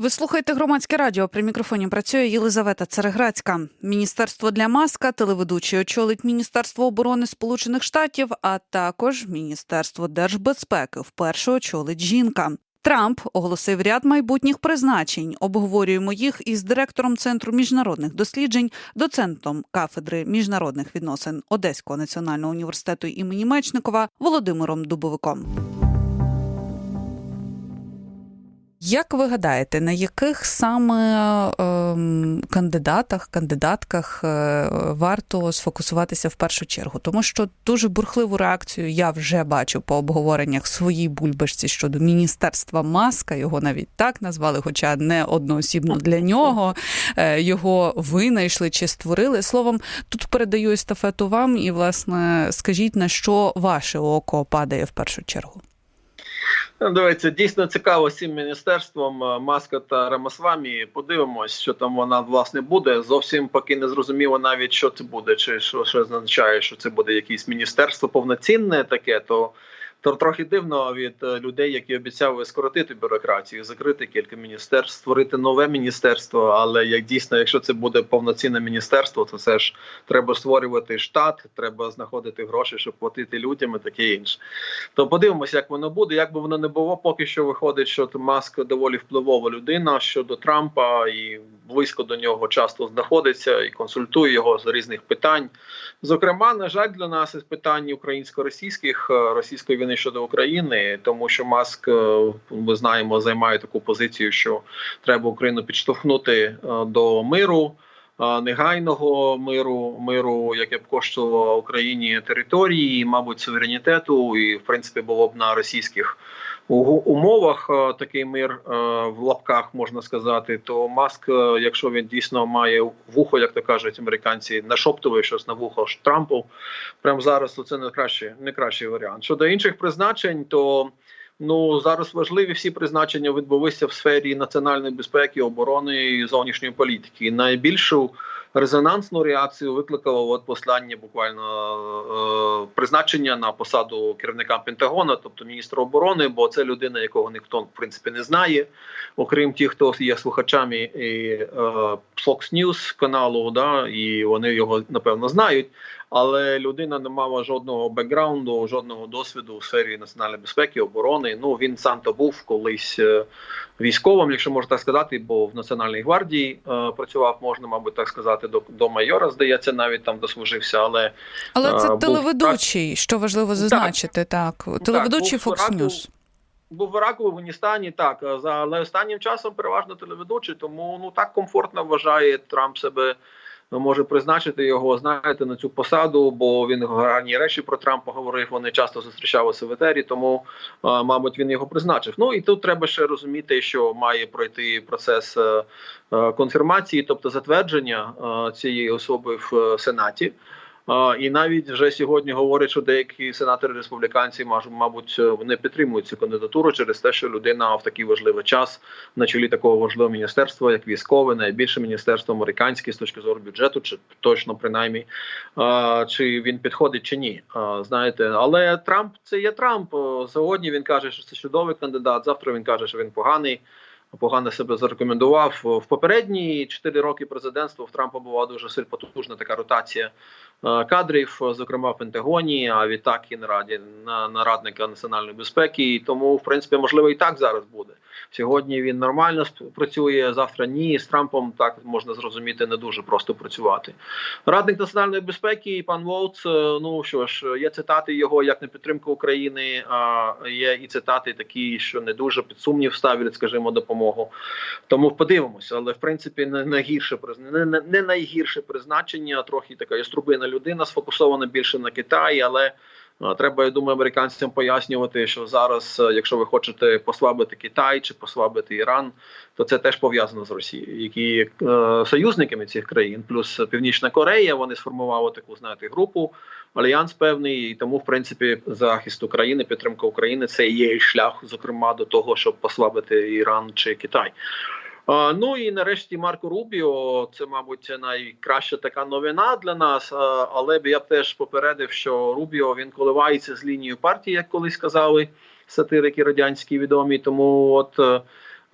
Ви слухаєте громадське радіо. При мікрофоні працює Єлизавета Цереграцька. Міністерство для маска, телеведучий очолить Міністерство оборони Сполучених Штатів, а також Міністерство держбезпеки вперше очолить жінка. Трамп оголосив ряд майбутніх призначень. Обговорюємо їх із директором центру міжнародних досліджень, доцентом кафедри міжнародних відносин Одеського національного університету імені Мечникова Володимиром Дубовиком. Як ви гадаєте, на яких саме ем, кандидатах, кандидатках е, варто сфокусуватися в першу чергу? Тому що дуже бурхливу реакцію я вже бачу по обговореннях своїй бульбашці щодо міністерства маска. Його навіть так назвали, хоча не одноосібно для нього е, його винайшли чи створили. Словом, тут передаю естафету вам, і власне скажіть на що ваше око падає в першу чергу. Ну, Дивіться, дійсно цікаво всім міністерством е, Маска та Рамасвамі. Подивимось, що там вона власне буде. Зовсім поки не зрозуміло навіть, що це буде, чи що, що означає, що це буде якесь міністерство повноцінне таке, то. То трохи дивно від е, людей, які обіцяли скоротити бюрократію, закрити кілька міністерств, створити нове міністерство. Але як дійсно, якщо це буде повноцінне міністерство, то все ж треба створювати штат, треба знаходити гроші, щоб платити людям і таке інше. То подивимося, як воно буде. Як би воно не було, поки що виходить, що Маск доволі впливова людина щодо Трампа і близько до нього часто знаходиться і консультує його з різних питань. Зокрема, на жаль, для нас із питань українсько-російських е, російської війни щодо України, тому що Маск е, ми знаємо займає таку позицію, що треба Україну підштовхнути е, до миру. е, Негайного миру, миру, яке б коштувало Україні території, мабуть, суверенітету, і в принципі було б на російських у- умовах е, такий мир е, в лапках можна сказати. То маск, е, якщо він дійсно має вухо, як то кажуть американці, нашоптує щось на вухо Трампу, прямо зараз то це не кращий, не кращий варіант. Щодо інших призначень, то ну зараз важливі всі призначення відбулися в сфері національної безпеки, оборони і зовнішньої політики. Найбільшу резонансну реакцію викликало от послання буквально е, призначення на посаду керівника Пентагона, тобто міністра оборони, бо це людина, якого ніхто в принципі не знає, окрім тих, хто є слухачами і, е, Fox News каналу, да, і вони його напевно знають. Але людина не мала жодного бекграунду, жодного досвіду у сфері національної безпеки, оборони. Ну він сам то був колись е, військовим, якщо можна так сказати, бо в Національній гвардії е, працював, можна, мабуть, так сказати, до, до майора, здається, навіть там дослужився. Але Але це Е, був телеведучий, що важливо зазначити, так. Телеведучий був Fox. News. був в Іраку, в Афганістані, так е, за але останнім часом переважно телеведучий, тому ну так комфортно вважає Трамп себе. Ну, Може призначити його, знаєте, на цю посаду, бо він гарні речі про Трампа говорив. Вони часто зустрічалися в етері, тому, е, мабуть, він його призначив. Ну і тут треба ще розуміти, що має пройти процес е, е, конфірмації, тобто затвердження цієї особи в Сенаті. І навіть вже сьогодні говорять, що деякі сенатори республіканці мабуть не підтримують цю кандидатуру через те, що людина в такий важливий час на чолі такого важливого міністерства, як військове, найбільше міністерство американське з точки зору бюджету, чи точно принаймні, чи він підходить чи ні. Знаєте, але Трамп це є Трамп. Сьогодні він каже, що це чудовий кандидат. Завтра він каже, що він поганий. Погано себе зарекомендував в попередні 4 роки президентства. В Трампа була дуже потужна така ротація кадрів, е, зокрема в Пентагоні, а відтак і на раді на, на радника національної безпеки. І тому, в принципі, можливо, і так зараз буде. Сьогодні він нормально працює, завтра ні. З Трампом так можна зрозуміти, не дуже просто працювати. Радник національної безпеки, пан Волц. е, Ну що ж, є цитати його як на підтримку України. А є і цитати такі, що не дуже під сумнів ставлять, скажімо, допомогу. Тому подивимося, але в принципі не найгірше не, не, найгірше призначення. Трохи така яструбина людина, сфокусована більше на Китаї, але. Треба, я думаю, американцям пояснювати, що зараз, е, якщо ви хочете послабити Китай чи послабити Іран, то це теж пов'язано з Росією, які є е, союзниками цих країн, плюс Північна Корея. Вони сформували таку знаєте групу, альянс певний, і тому, в принципі, захист України, підтримка України це є шлях, зокрема, до того, щоб послабити Іран чи Китай. Ну і нарешті Марко Рубіо, це, мабуть, найкраща така новина для нас. Але б я б теж попередив, що Рубіо він коливається з лінією партії, як колись казали сатирики радянські відомі. Тому от е,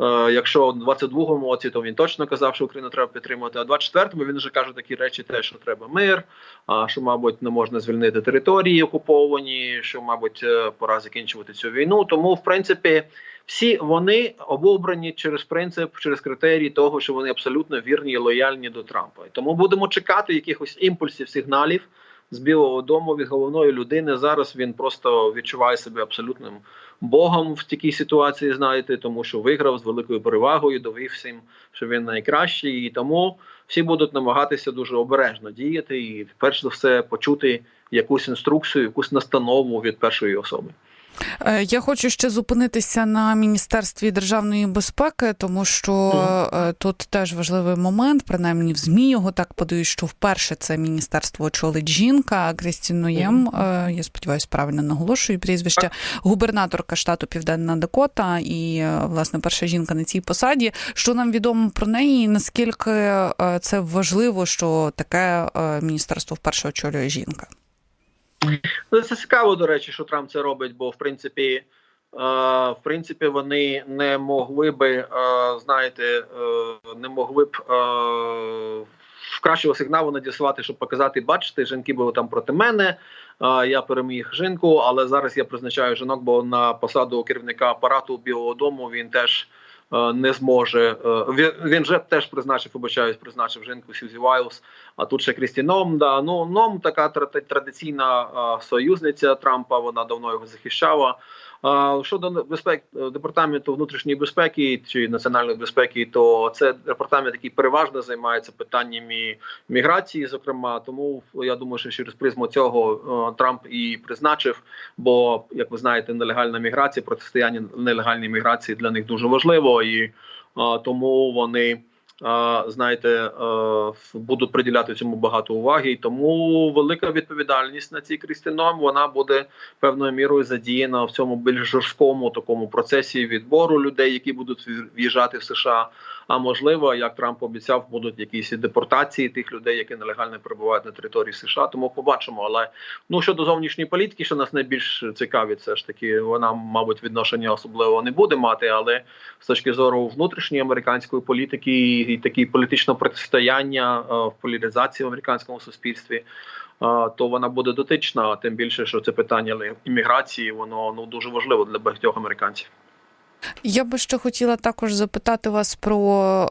Е, якщо в 22-му році, то він точно казав, що Україну треба підтримувати. А в 24-му він вже каже такі речі, те, що треба мир, а що, мабуть, не можна звільнити території окуповані, що, мабуть, е, пора закінчувати цю війну. Тому, в принципі, всі вони обобрані через принцип, через критерії того, що вони абсолютно вірні і лояльні до Трампа. Тому будемо чекати якихось імпульсів, сигналів з Білого Дому від головної людини. Зараз він просто відчуває себе абсолютним богом в такій ситуації, знаєте, тому що виграв з великою перевагою, довів всім, що він найкращий, і тому всі будуть намагатися дуже обережно діяти і, перш за все, почути якусь інструкцію, якусь настанову від першої особи. Е, Я хочу ще зупинитися на міністерстві державної безпеки, тому що е, тут теж важливий момент. Принаймні в змі його так подають, що вперше це міністерство очолить жінка Крістін Ноєм. е, Я сподіваюся, правильно наголошую прізвище. Губернаторка штату Південна Дакота і власне перша жінка на цій посаді. Що нам відомо про неї? Наскільки це важливо, що таке міністерство вперше очолює жінка? Ну, це цікаво, до речі, що Трамп це робить, бо в принципі, е, в принципі, вони не могли би, е, знаєте, е, не могли б кращого сигналу надіслати, щоб показати, бачите, жінки були там проти мене. Я переміг жінку, але зараз я призначаю жінок, бо на посаду керівника апарату Білого Дому він теж. Е, Не зможе е, він, же теж призначив, вибачаюсь, призначив жінку Сюзі Вайлс, а тут ще Крісті Ном. Да. Ну Ном така тра- традиційна е, союзниця Трампа. Вона давно його захищала. Щодо безпек е, департаменту внутрішньої безпеки чи національної безпеки, то це департамент, який переважно займається питаннями міграції, зокрема. Тому я думаю, що через призму цього е, Трамп і призначив. Бо, як ви знаєте, нелегальна міграція, протистояння нелегальній міграції для них дуже важливо, і е, тому вони. Знаєте, е, будуть приділяти цьому багато уваги, і тому велика відповідальність на цій Крістіном вона буде певною мірою задіяна в цьому більш жорсткому такому процесі відбору людей, які будуть в'їжджати в США. А можливо, як Трамп обіцяв, будуть якісь і депортації тих людей, які нелегально перебувають на території США. Тому побачимо. Але ну щодо зовнішньої політики, що нас найбільш цікавить, це ж таки вона, мабуть, відношення особливо не буде мати. Але з точки зору внутрішньої американської політики і такі політичного протистояння е, в поляризації в американському суспільстві. е, То вона буде дотична, тим більше, що це питання імміграції, воно ну дуже важливо для багатьох американців. Я би ще хотіла також запитати вас про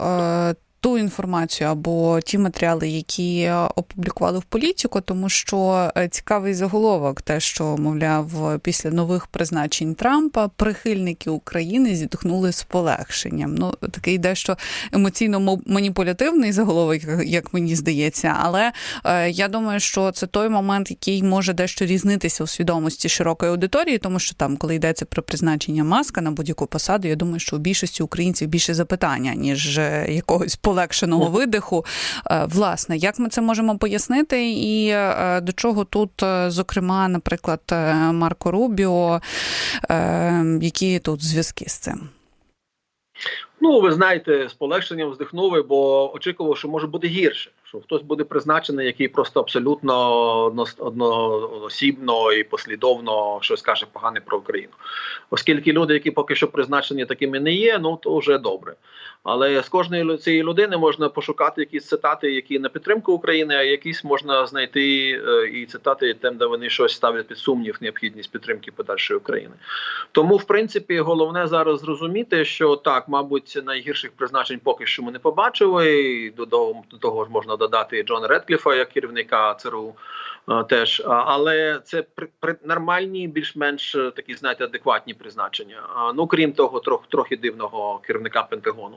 е, ту інформацію або ті матеріали, які опублікували в політику, тому що е, цікавий заголовок, те, що мовляв, після нових призначень Трампа прихильники України зітхнули з полегшенням. Ну такий дещо емоційно мо- маніпулятивний заголовок, як мені здається, але е, я думаю, що це той момент, який може дещо різнитися у свідомості широкої аудиторії, тому що там, коли йдеться про призначення маска на будь-яку посаду, я думаю, що у більшості українців більше запитання, ніж е, якогось полегшеного видиху. Е, Власне, як ми це можемо пояснити, і е, до чого тут, е, зокрема, наприклад, Марко Рубіо, які тут зв'язки з цим? Ну, ви знаєте, з полегшенням вздихнули, бо очікував, що може бути гірше. Що хтось буде призначений, який просто абсолютно одноосібно і послідовно щось каже погане про Україну. Оскільки люди, які поки що призначені такими не є, ну то вже добре. Але з кожної цієї людини можна пошукати якісь цитати, які на підтримку України, а якісь можна знайти е, і цитати тим, де вони щось ставлять під сумнів необхідність підтримки подальшої України. Тому, в принципі, головне зараз зрозуміти, що так, мабуть, найгірших призначень поки що ми не побачили. І До, того ж можна додати Джона Редкліфа як керівника ЦРУ. е, Теж, але це при, при нормальні, більш-менш е, такі, знаєте, адекватні призначення. Ну крім того, трохи трохи дивного керівника Пентагону.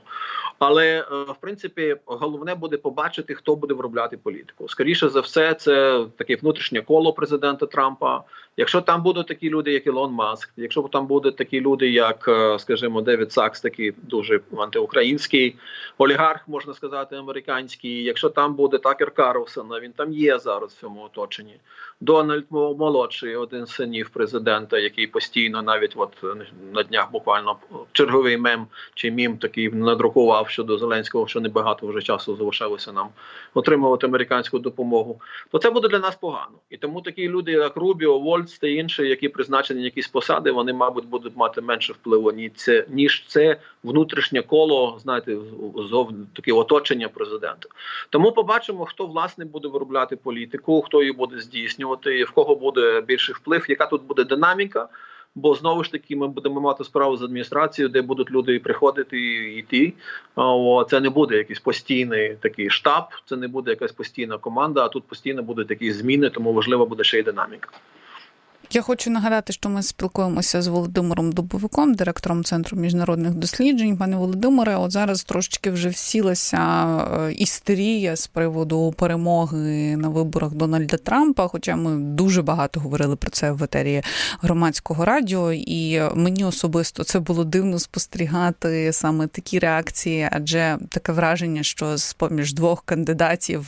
Але е, в принципі головне буде побачити, хто буде виробляти політику. Скоріше за все, це таке внутрішнє коло президента Трампа. Якщо там будуть такі люди, як Ілон Маск, якщо там будуть такі люди, як, скажімо, Девід Сакс, такий дуже антиукраїнський олігарх, можна сказати, американський. Якщо там буде Такер Карлсон, а він там є зараз в цьому оточенні. Дональд молодший, один з синів президента, який постійно, навіть от е, на днях буквально черговий мем чи мім такий надрукував щодо Зеленського, що небагато вже часу залишалося нам отримувати американську допомогу. То це буде для нас погано. І тому такі люди, як Рубіо, Вольц, та інші, які призначені якісь посади, вони, мабуть, будуть мати менше впливу ніж це, ніж це внутрішнє коло, знаєте, зов таке оточення президента. Тому побачимо, хто власне буде виробляти політику, хто її буде здійснювати, в кого буде більший вплив, яка тут буде динаміка. Бо знову ж таки ми будемо мати справу з адміністрацією, де будуть люди приходити і йти. Це не буде якийсь постійний такий штаб, це не буде якась постійна команда. А тут постійно будуть якісь зміни, тому важлива буде ще й динаміка. Я хочу нагадати, що ми спілкуємося з Володимиром Дубовиком, директором центру міжнародних досліджень. Пане Володимире, от зараз трошечки вже всілася е, істерія з приводу перемоги на виборах Дональда Трампа. Хоча ми дуже багато говорили про це в етері громадського радіо, і мені особисто це було дивно спостерігати саме такі реакції, адже таке враження, що з поміж двох кандидатів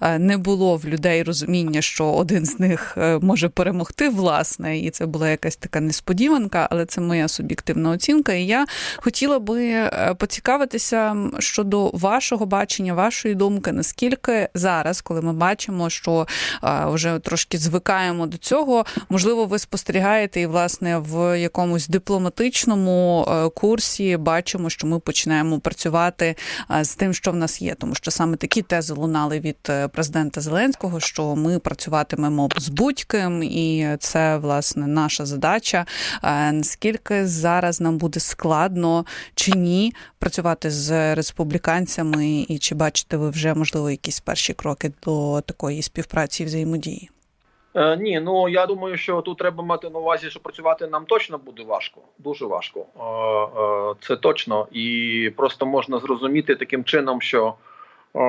е, не було в людей розуміння, що один з них е, може перемогти власне, і це була якась така несподіванка, але це моя суб'єктивна оцінка. І я хотіла би е, поцікавитися щодо вашого бачення, вашої думки, наскільки зараз, коли ми бачимо, що е, вже трошки звикаємо до цього, можливо, ви спостерігаєте і власне в якомусь дипломатичному е, курсі бачимо, що ми починаємо працювати з тим, що в нас є, тому що саме такі тези лунали від президента Зеленського, що ми працюватимемо з будь-ким, і це власне наша задача. Е, Наскільки зараз нам буде складно чи ні працювати з республіканцями, і чи бачите ви вже можливо якісь перші кроки до такої співпраці і взаємодії? Е, ні, ну я думаю, що тут треба мати на увазі, що працювати нам точно буде важко, дуже важко. Е, це точно, і просто можна зрозуміти таким чином, що е,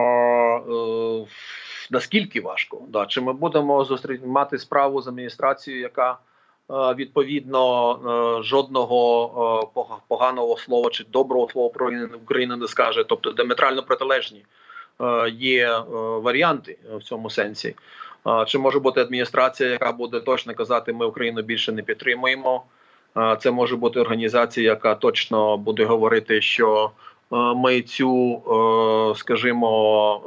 наскільки важко. Да. Чи ми будемо зустріч мати справу з адміністрацією, яка е, відповідно е, жодного е, поганого слова чи доброго слова про Україну не скаже, тобто диаметрально протилежні є варіанти в цьому сенсі. Чи може бути адміністрація, яка буде точно казати, ми Україну більше не підтримуємо? Це може бути організація, яка точно буде говорити, що е, ми цю, е, скажімо,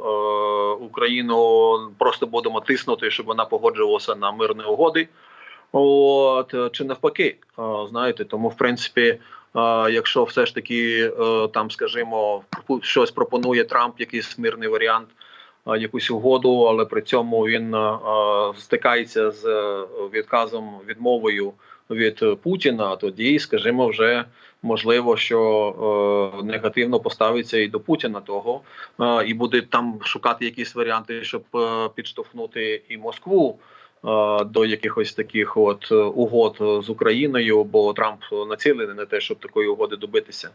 е, Україну просто будемо тиснути, щоб вона погоджувалася на мирні угоди. От чи навпаки, знаєте, тому в принципі, якщо все ж таки там, скажімо, щось пропонує Трамп, якийсь мирний варіант, якусь угоду, але при цьому він стикається з відказом відмовою від Путіна, тоді, скажімо, вже можливо, що е, негативно поставиться і до Путіна того, е, і буде там шукати якісь варіанти, щоб е, підштовхнути і Москву. е, До якихось таких от е, угод з Україною, бо Трамп націлений на те, щоб такої угоди добитися.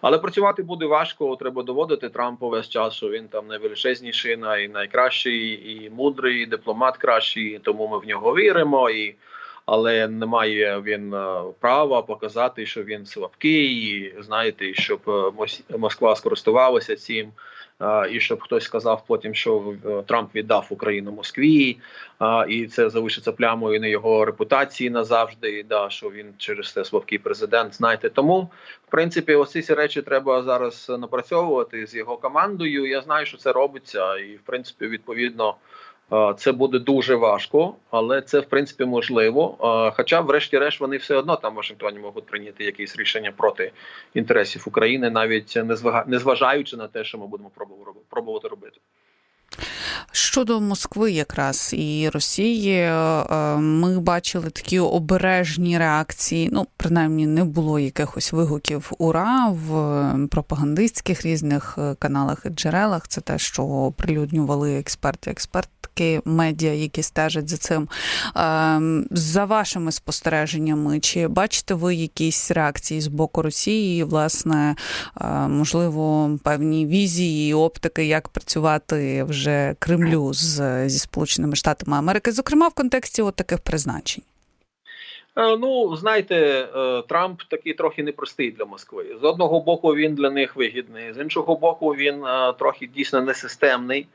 Але працювати буде важко. Треба доводити Трампу весь час, що він там найвеличезніший, най, найкращий і мудрий, і дипломат кращий. Тому ми в нього віримо. І але не має він е, права показати, що він слабкий, і знаєте, щоб е, Москва скористувалася цим. е, І щоб хтось сказав потім, що Трамп віддав Україну Москві, і це залишиться плямою на його репутації назавжди. Да, що він через це слабкий президент. Знаєте, тому в принципі, ось ці речі треба зараз напрацьовувати з його командою. Я знаю, що це робиться, і в принципі, відповідно. Це буде дуже важко, але це в принципі можливо. Хоча, врешті-решт, вони все одно там в Вашингтоні можуть прийняти якісь рішення проти інтересів України, навіть не зважаючи на те, що ми будемо пробувати робити. Щодо Москви, якраз і Росії, е, ми бачили такі обережні реакції. Ну, принаймні, не було якихось вигуків ура в пропагандистських різних е, каналах і джерелах. Це те, що оприлюднювали експерти, експертки, медіа, які стежать за цим. Е, За вашими спостереженнями, чи бачите ви якісь реакції з боку Росії? Власне, е, можливо, певні візії, оптики, як працювати вже Кремлю з, зі Сполученими Штатами Америки, зокрема в контексті от таких призначень. Е, Ну, знаєте, е, Трамп такий трохи непростий для Москви. З одного боку, він для них вигідний, з іншого боку, він е, трохи дійсно несистемний.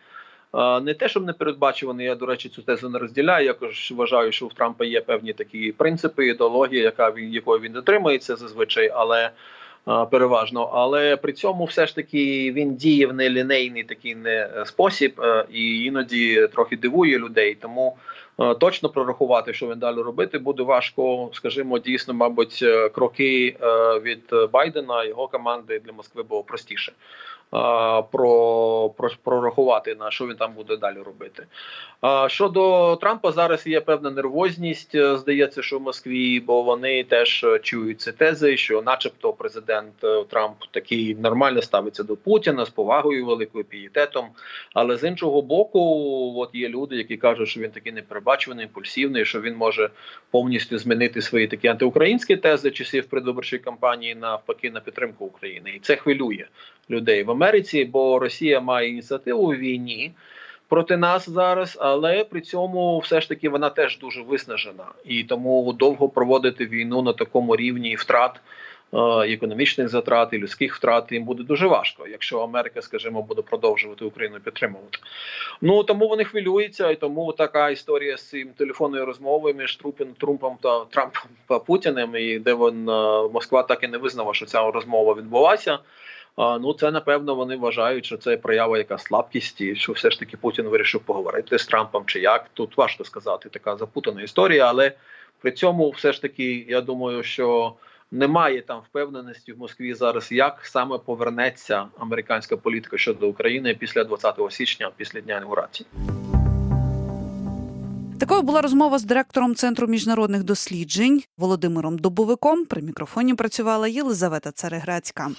Не те, щоб не передбачуваний, я, до речі, цю тезу не розділяю. Я вважаю, що в Трампа є певні такі принципи, ідеологія, яка він якої він дотримується зазвичай, але. А, переважно. Але при цьому все ж таки він діє в нелінейний такий не е, спосіб, е, і іноді трохи дивує людей. Тому е, точно прорахувати, що він далі робити, буде важко. Скажімо, дійсно, мабуть, е, кроки е, від Байдена його команди для Москви було простіше. Про, про прорахувати на що він там буде далі робити. Щодо Трампа, зараз є певна нервозність, е, здається, що в Москві, бо вони теж е, чують ці тези, що, начебто, президент е, Трамп такий нормально ставиться до Путіна з повагою, великою пієтетом. Але з іншого боку, от є люди, які кажуть, що він такий неперебачуваний, імпульсивний, що він може повністю змінити свої такі антиукраїнські тези часів предвиборчої кампанії навпаки на підтримку України, і це хвилює людей в Америці, бо Росія має ініціативу у війні проти нас зараз, але при цьому все ж таки вона теж дуже виснажена, і тому довго проводити війну на такому рівні втрат. е, Економічних затрат і людських втрат їм буде дуже важко, якщо Америка, скажімо, буде продовжувати Україну підтримувати. Ну тому вони хвилюються, і тому така історія з цим телефонною розмовою між Трупін, Трумпом та Трампом та Путіним, і де він е, Москва так і не визнала, що ця розмова відбулася. Ну це напевно вони вважають, що це проява яка слабкість, і що все ж таки Путін вирішив поговорити з Трампом чи як. Тут важко сказати, така запутана історія, але при цьому все ж таки я думаю, що немає там впевненості в Москві зараз, як саме повернеться американська політика щодо України після 20 січня, після дня інаугурації. Такою була розмова з директором Центру міжнародних досліджень Володимиром Дубовиком. При мікрофоні працювала Єлизавета Цареградська.